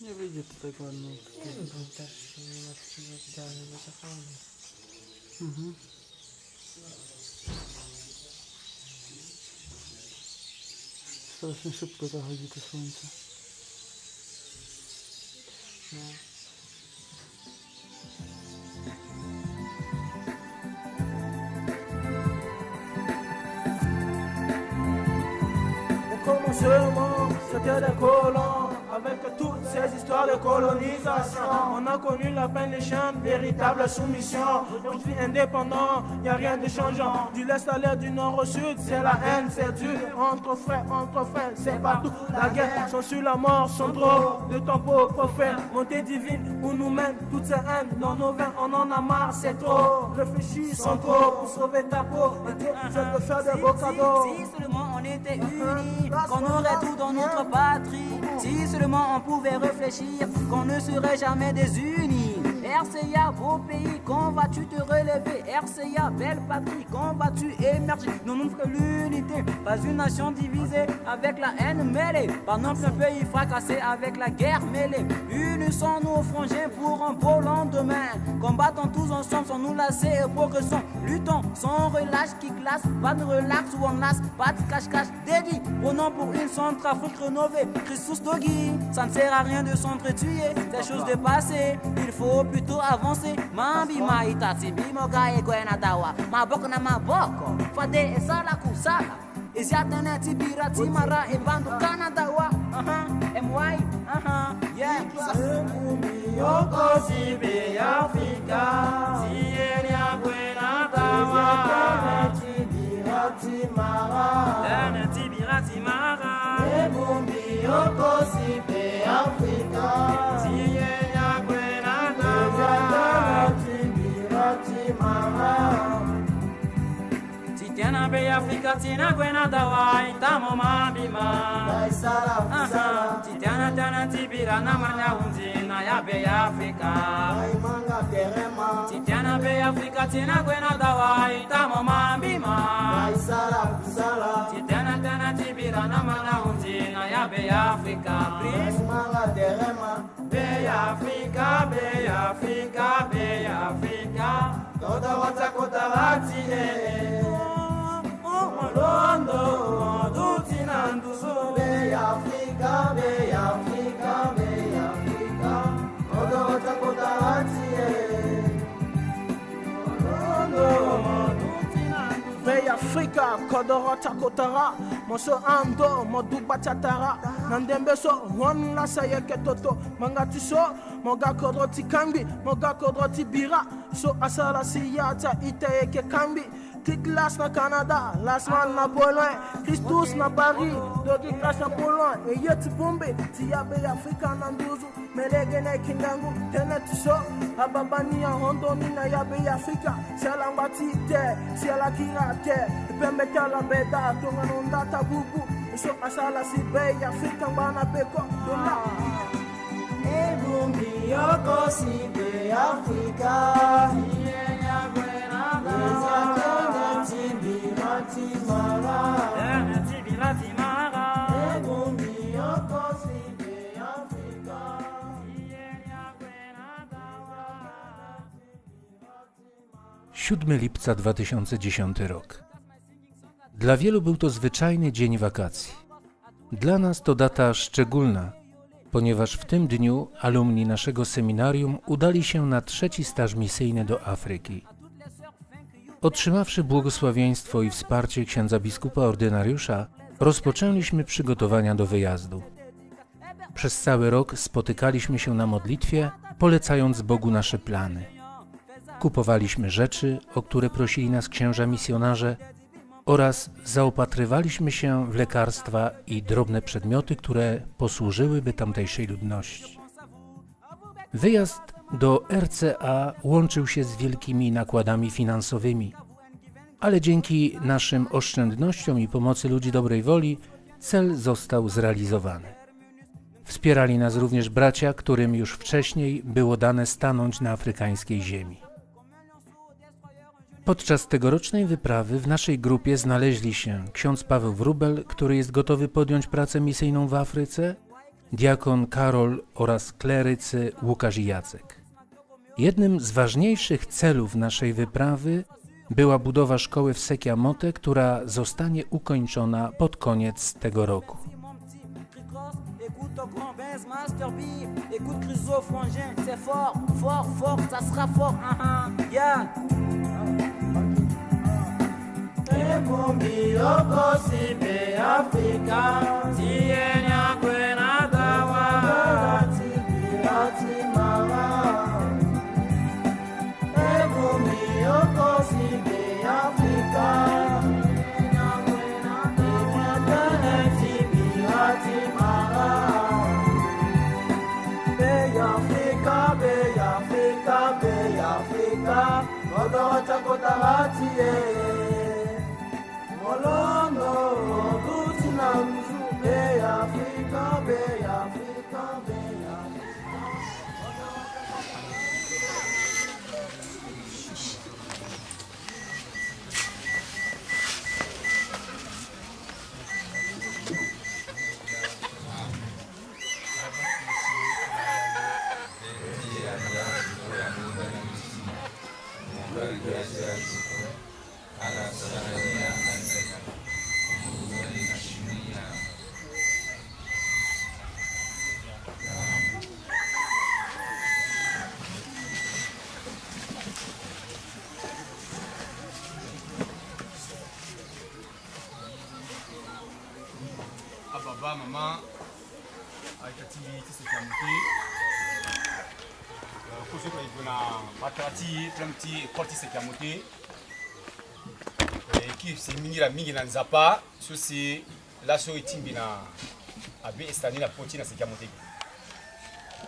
Не выйдет так ладно. Не выйдет даже не захватывает. Угу. Страшно шибко загодится солнце. Yeah. Avec toutes ces histoires de colonisation. On a connu la peine des chiens, véritable soumission. Aujourd'hui indépendant, y a rien de changeant. Du l'est à l'est, du nord au sud, c'est la haine, c'est dur. Entre frères, entre frères, c'est partout. La guerre, sur la mort, sont trop de tempos prophètes. Montée divine, où nous mène toutes ces haines dans nos veines, on en a marre, c'est trop. Réfléchis sans trop pour sauver ta peau. Je peux faire des beaux cadeaux. On était unis, qu'on aurait tout dans notre patrie. Si seulement on pouvait réfléchir, qu'on ne serait jamais désunis. RCA, beau pays, quand vas-tu te relever? RCA, belle patrie, quand vas-tu émerger? Non, que l'unité, pas une nation divisée avec la haine mêlée. Pas non plus un pays fracassé avec la guerre mêlée. Unissons nos frangins pour un beau lendemain. Combattons tous ensemble sans nous lasser et progressons. Luttons sans relâche qui classe, pas de relax ou on lasse, pas de cache-cache, dédié. Nom pour une Centrafrique rénovée. Christus Doggy, ça ne sert à rien de s'entretuer. C'est chose de passé, il faut plutôt avancer. Mambi maitati, bimoga e kwena dawa. Maboko na maboko, fade e sala kusala. Isiatene tibira timara e bando Canadawa. Uh-huh, MY, uh-huh, yeah. Yoko sibe Afrika Tieni akwena tawa tatina gwena dawai tamo mabima titiana tiana tibira na marnya unzi na ya be afrika. Titiana be afrika tina gwena dawai tamo mabima titiana tiana tibira na marnya unzi na ya be afrika. Be afrika be afrika be afrika. Toda watakota lati eh molondo duti na ndusu be afrika be afrika be afrika. Odota kotatie eh. molondo Vey Afrika, Kodoro Takotara, Moso Ando, Modou Batatara, Nandembeso, Wan Lasaye Ketoto, Mangatiso, Moga Kodro Tikambi, Moga Kodro Tibira, So Asala Siyata, Iteye Kekambi, kambi Kik las na Canada, las man na Pologne. Christus na Paris, dogi crash na Pologne. E yeti bombe, tiya be Afrika na nduzu Melege na kingangu, tene tiso Ababani ya hondo mina ya be Afrika Siala mbati te, siala kira te. Pembe tala beda, tonga nonda tabubu So asala si be Afrika mbana beko Donda Ebumbi yoko si be Afrika Ezakana 7 lipca 2010 rok. Dla wielu był to zwyczajny dzień wakacji. Dla nas to data szczególna, ponieważ w tym dniu alumni naszego seminarium udali się na trzeci staż misyjny do Afryki. Otrzymawszy błogosławieństwo i wsparcie księdza biskupa ordynariusza, rozpoczęliśmy przygotowania do wyjazdu. Przez cały rok spotykaliśmy się na modlitwie, polecając Bogu nasze plany. Kupowaliśmy rzeczy, o które prosili nas księża misjonarze, oraz zaopatrywaliśmy się w lekarstwa i drobne przedmioty, które posłużyłyby tamtejszej ludności. Wyjazd do RCA łączył się z wielkimi nakładami finansowymi, ale dzięki naszym oszczędnościom i pomocy ludzi dobrej woli cel został zrealizowany. Wspierali nas również bracia, którym już wcześniej było dane stanąć na afrykańskiej ziemi. Podczas tegorocznej wyprawy w naszej grupie znaleźli się ksiądz Paweł Wrubel, który jest gotowy podjąć pracę misyjną w Afryce, diakon Karol oraz klerycy Łukasz i Jacek. Jednym z ważniejszych celów naszej wyprawy była budowa szkoły w Sekiamote, która zostanie ukończona pod koniec tego roku. mon petit Cricross, écoute ton grand Kotawacha kotawachi, Molondo. Batala ti tolami ti ekole ti seki ya moke eki si mingi na mingi na nzapa so si laso e timbi na abe e stani na po ti na seki ya moke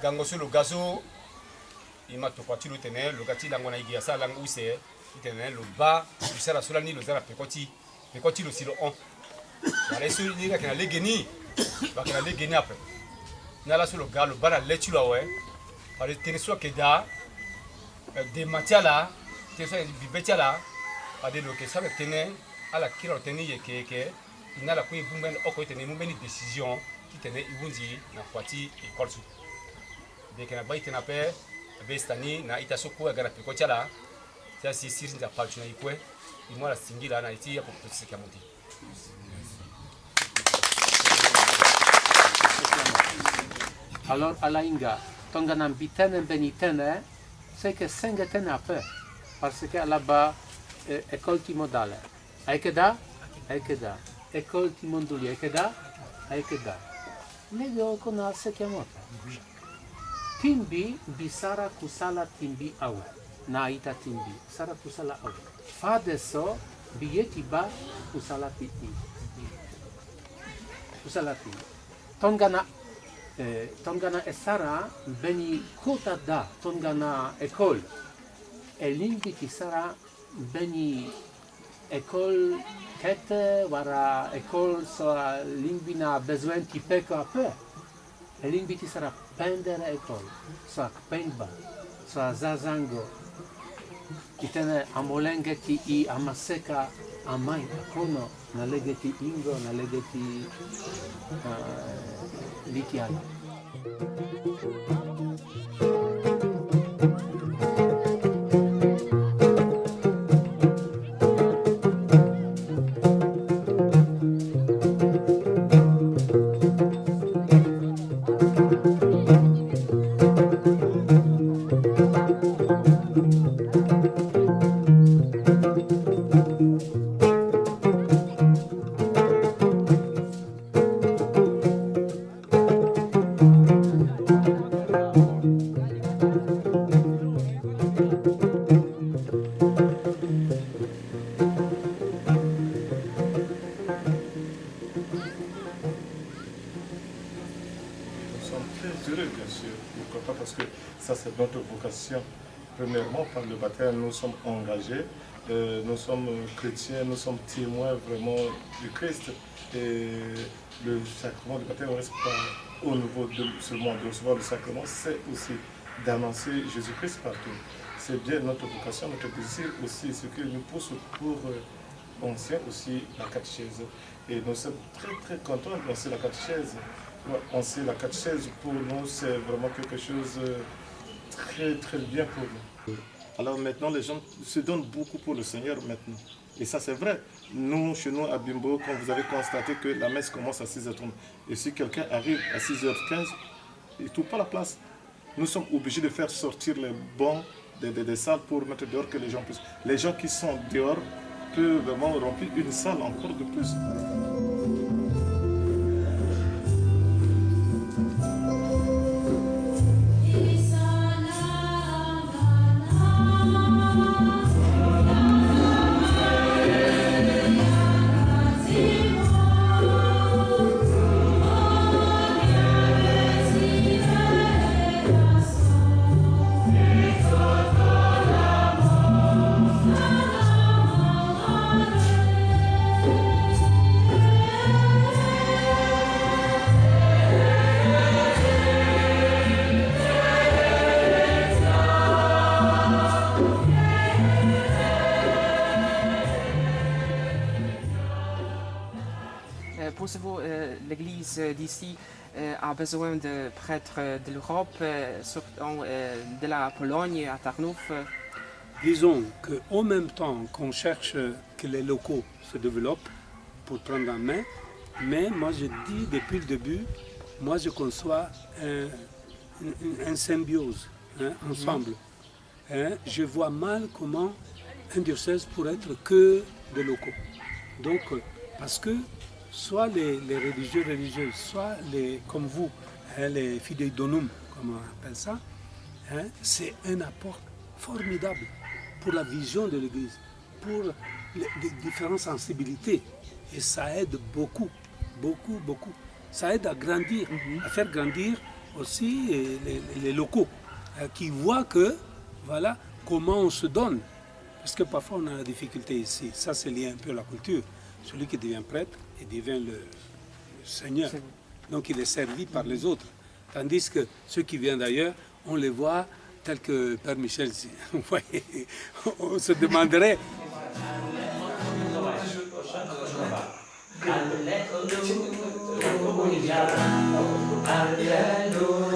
gango so lo ga so e ma tokua ti lo tene lo ga ti lango na igi asala lango use ti tene lo ba lo sara so lani lo za na peko ti peko ti lo si lo hon wala so ni ka kena lege ni ba kena lege ni après. Na la so lo ga lo ba na le ti lo awe pare tene so ke da dematiya la bibetiya la ade lo yeke sara tënë ala kiri lo tënë yeke yeke e na ala kue mbu mbeni oko ye tene mbu mbeni décision. Ti tene e hunzi na kua ti école so mbi yeke na gba ti tene ape abe tani na ita so kue aga na peko ti ala ti asi siri nzia palzu na e kue e mû ala singi la na ye ti apopoto ti seke amû ti Alors, Alainga, tongana mbitene mbeni tene c'est que sengetene ape, parce que là-bas, école timodale. Aikeda? Aikeda. École timonduli. Aikeda? Aikeda. Nego kona sekiamota. Timbi bisara kusala timbi awe. Na ita timbi. Sara kusala awe. Fade so biyeti ba kusala titi. Kusala titi. Tongana Y, Tongana Esara beni kota da Tongana ekol. Elindi kisara beni ekol kete wara ekol soa limbina bezwenti peko ape. Elimbi kisara pendera e ekol. Soa kpenba. Soa zazango. Kitene amolengeki i amaseka Ah, a mai come non leggeti ingo, nalegeti uh, eh, litijana. Parce que ça, c'est notre vocation. Premièrement, par le baptême, nous sommes engagés, euh, nous sommes chrétiens, nous sommes témoins vraiment du Christ. Et le sacrement du baptême ne reste pas au niveau de seulement de recevoir le sacrement, c'est aussi d'annoncer Jésus-Christ partout. C'est bien notre vocation, notre désir aussi, ce qui nous pousse pour euh, ancien aussi la catéchèse. Et nous sommes très très contents de lancer la catéchèse. On sait la catéchèse pour nous, c'est vraiment quelque chose de très très bien pour nous. Alors maintenant, les gens se donnent beaucoup pour le Seigneur maintenant. Et ça, c'est vrai. Nous, chez nous, à Bimbo, quand vous avez constaté que la messe commence à 6h30, et si quelqu'un arrive à 6h15, il ne trouve pas la place. Nous sommes obligés de faire sortir les bancs des- des salles pour mettre dehors que les gens puissent. Les gens qui sont dehors peuvent vraiment remplir une salle encore de plus. l'Église d'ici euh, a besoin de prêtres euh, de l'Europe, euh, surtout de la Pologne à Tarnouf Disons qu'en même temps qu'on cherche que les locaux se développent pour prendre en main, mais moi je dis depuis le début, moi je conçois un, un- un symbiose, hein, ensemble. Hein, je vois mal comment un diocèse pourrait être que des locaux. Donc, parce que soit les, les religieux religieuses, soit les, comme vous, hein, les fidei donum, comme on appelle ça, hein, c'est un apport formidable pour la vision de l'Église, pour les, les différentes sensibilités. Et ça aide beaucoup, beaucoup, beaucoup. Ça aide à grandir, à faire grandir aussi euh, les, les locaux, euh, qui voient que, voilà, comment on se donne. Parce que parfois on a la difficulté ici. Ça, c'est lié un peu à la culture. Celui qui devient prêtre, il devient le, le Seigneur. Donc il est servi par les autres. Tandis que ceux qui viennent d'ailleurs, on les voit tels que Père Michel dit. Vous voyez, on se demanderait Alléluia,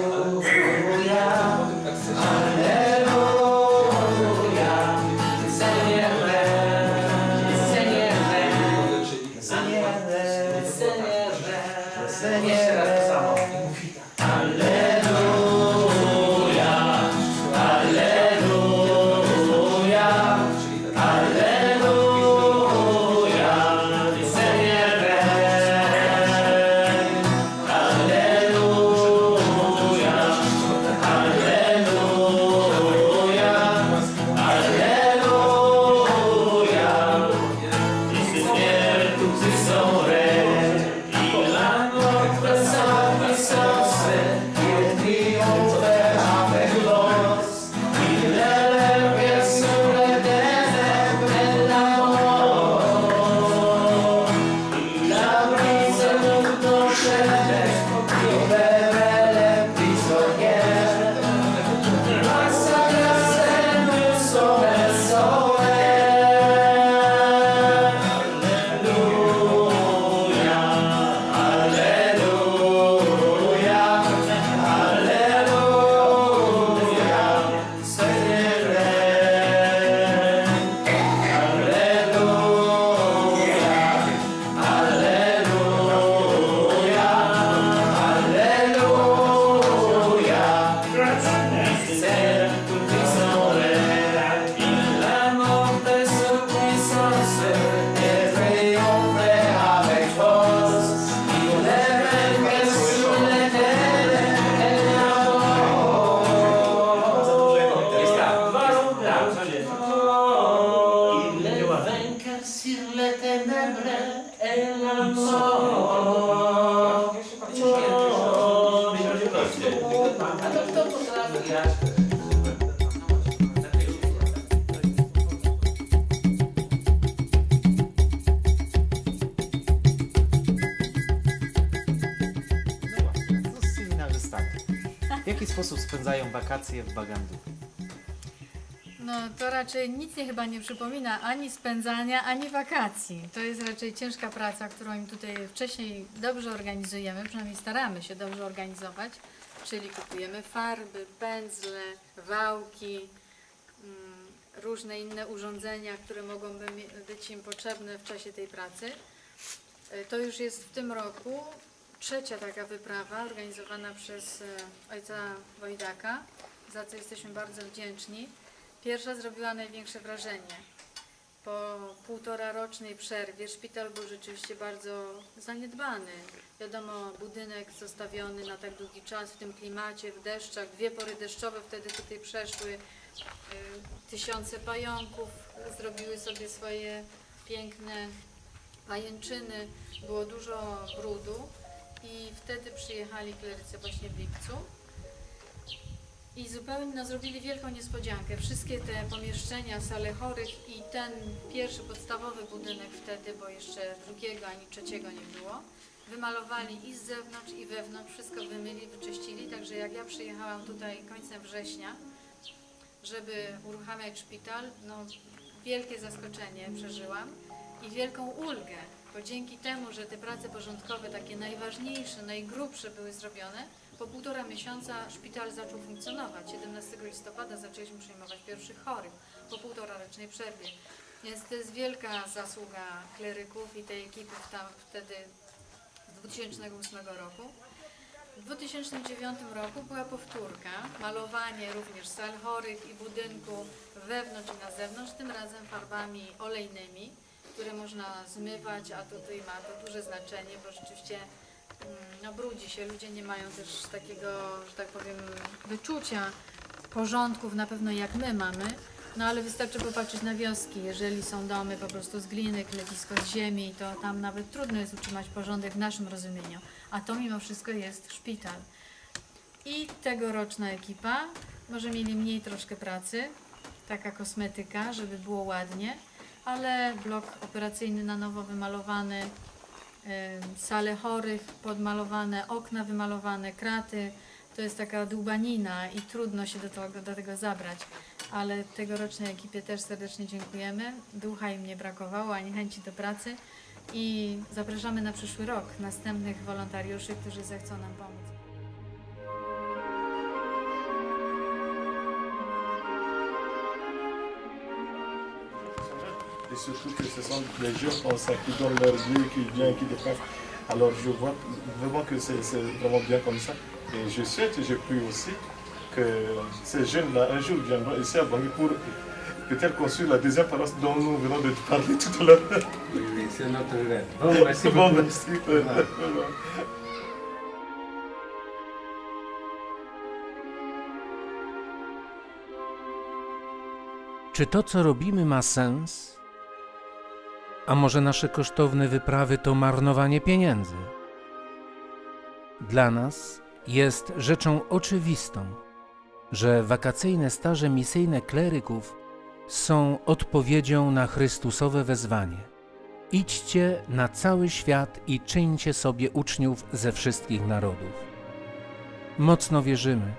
jaki sposób spędzają wakacje w Bagandu? No to raczej nic nie chyba nie przypomina ani spędzania, ani wakacji. To jest raczej ciężka praca, którą im tutaj wcześniej dobrze organizujemy, przynajmniej staramy się dobrze organizować, czyli kupujemy farby, pędzle, wałki, mm, różne inne urządzenia, które mogą być im potrzebne w czasie tej pracy. E, To już jest w tym roku trzecia taka wyprawa organizowana przez e, ojca Wojdaka, za co jesteśmy bardzo wdzięczni. Pierwsza zrobiła największe wrażenie. Po półtora rocznej przerwie szpital był rzeczywiście bardzo zaniedbany. Wiadomo, budynek zostawiony na tak długi czas w tym klimacie, w deszczach, dwie pory deszczowe wtedy tutaj przeszły. Y, Tysiące pająków zrobiły sobie swoje piękne pajęczyny, było dużo brudu i wtedy przyjechali klerycy właśnie w lipcu. I zupełnie no, zrobili wielką niespodziankę. Wszystkie te pomieszczenia, sale chorych i ten pierwszy podstawowy budynek wtedy, bo jeszcze drugiego ani trzeciego nie było, wymalowali i z zewnątrz i wewnątrz, wszystko wymyli, wyczyścili. Także jak ja przyjechałam tutaj końcem września, żeby uruchamiać szpital, no wielkie zaskoczenie przeżyłam i wielką ulgę, bo dzięki temu, że te prace porządkowe, takie najważniejsze, najgrubsze były zrobione, po półtora miesiąca szpital zaczął funkcjonować. 17 listopada zaczęliśmy przyjmować pierwszych chorych po półtora rocznej przerwie. Więc to jest wielka zasługa kleryków i tej ekipy tam wtedy z 2008 roku. W 2009 roku była powtórka, malowanie również sal chorych i budynku wewnątrz i na zewnątrz, tym razem farbami olejnymi, które można zmywać, a tutaj ma to duże znaczenie, bo rzeczywiście mm, no, brudzi się, ludzie nie mają też takiego, że tak powiem, wyczucia porządków na pewno jak my mamy, no ale wystarczy popatrzeć na wioski, jeżeli są domy po prostu z gliny, klepisko z ziemi, to tam nawet trudno jest utrzymać porządek w naszym rozumieniu, a to mimo wszystko jest szpital. I tegoroczna ekipa, może mieli mniej troszkę pracy, taka kosmetyka, żeby było ładnie, ale blok operacyjny na nowo wymalowany, sale chorych podmalowane, okna wymalowane, kraty. To jest taka dłubanina i trudno się do tego, do tego zabrać. Ale tegorocznej ekipie też serdecznie dziękujemy. Ducha im nie brakowało, ani chęci do pracy. I zapraszamy na przyszły rok następnych wolontariuszy, którzy zechcą nam pomóc. Et surtout que ce sont les jeunes comme ça qui donnent leur vie, qui viennent, qui dépassent. Alors je vois vraiment que c'est vraiment bien comme ça. Et je souhaite et je prie aussi que ces jeunes-là un jour viendront ici à Bangui pour peut-être construire la deuxième paroisse dont nous venons de parler tout à l'heure. C'est notre rêve. Bon, merci Bon, merci. Czy to, co robimy, ma sens? A może nasze kosztowne wyprawy to marnowanie pieniędzy? Dla nas jest rzeczą oczywistą, że wakacyjne staże misyjne kleryków są odpowiedzią na Chrystusowe wezwanie. Idźcie na cały świat i czyńcie sobie uczniów ze wszystkich narodów. Mocno wierzymy,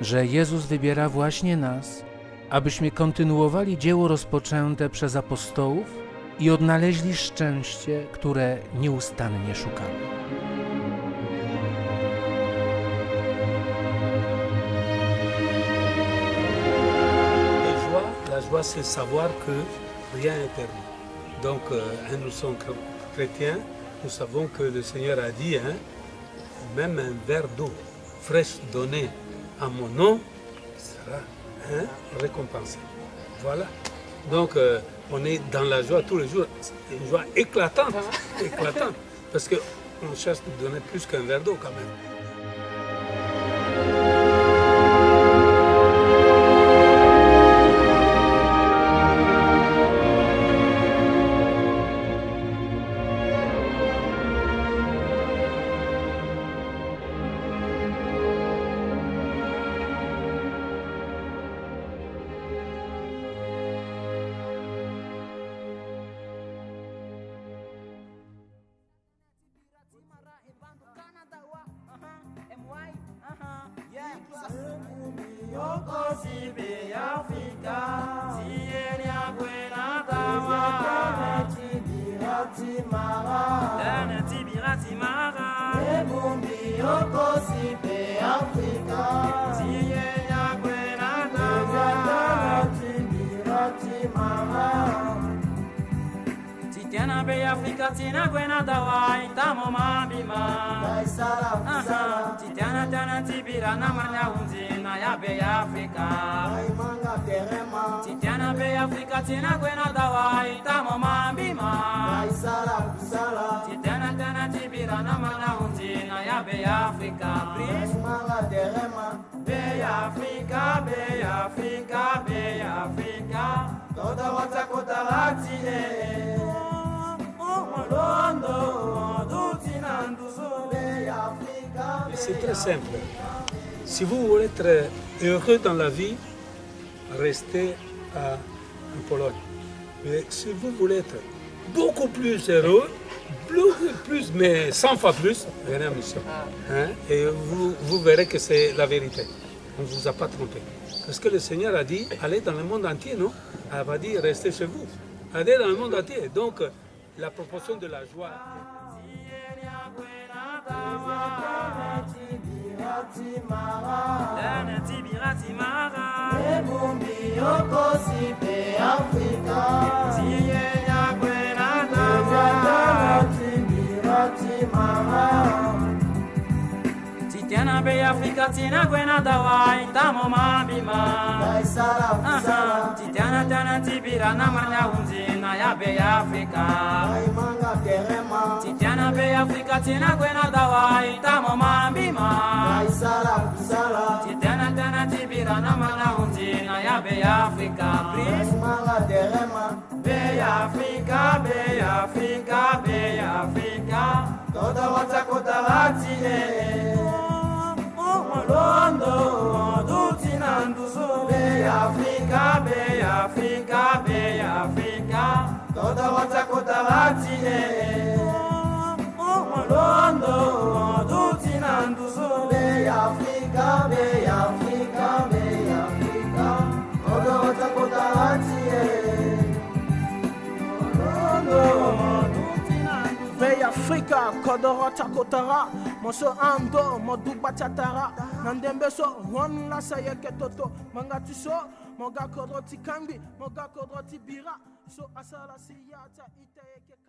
że Jezus wybiera właśnie nas, abyśmy kontynuowali dzieło rozpoczęte przez apostołów i odnaleźli szczęście, które nieustannie szukamy. La joie, c'est savoir que rien n'est perdu. Donc, euh, hein, nous sommes chr- chrétiens, nous savons que le Seigneur a dit, hein, même un verre d'eau fraîche donné à mon nom sera hein, récompensé. Voilà. Donc, euh, on est dans la joie tous les jours. C'est une joie éclatante, éclatante, parce qu'on cherche de donner plus qu'un verre d'eau quand même. Okosi be Africa. Siye ni akwena tawa. Eze tibirati mara. Ene tibirati mara. Ebumbi okosi be Be Africa, Tina, Grenada, Hawaii, Tamo, Mabima. Aha, Titiana, Tana, Tibira, Namanya, Unzina, Be Africa. Titiana, Be, Africa, Tina, Grenada, Hawaii, Tamo, Mabima. Titiana, Tana, Tibira, Namanya, Unzina, Be Africa. Please, Be, Africa, Be, Africa, Be, Africa. Toda wata kota lati, eh. C'est très simple. Si vous voulez être heureux dans la vie, restez à, en Pologne. Mais si vous voulez être beaucoup plus heureux, beaucoup plus, mais 100 fois plus, venez en mission. Hein? Et vous, vous verrez que c'est la vérité. On ne vous a pas trompé. Parce que le Seigneur a dit, allez dans le monde entier, non? Elle va dire, restez chez vous. Allez dans le monde entier. Donc, la proportion de la joie. Titiana be Africa tina gwena Aha, tana tibira na marnya unzi na ya be Africa. Titiana be Africa tina gwena dawa itamo mabima Titiana tana tibira na marnya unzi na ya be Africa. Please Be Africa, be Africa, be Africa. Toda wata kota latine oh, oh, oh, Londo, dutina nduzu Be Africa, tie londo duti na nduzu be afrika be afrika be afrika. Odotakotala tie londo veille afrika kodoro takotara. Moso ando moduba tyatara na ndembe so honlasa yeke toto manga ti so Moga Kodro Tikambi, Moga Kodro Tibira, so Asala Siyata Kambi.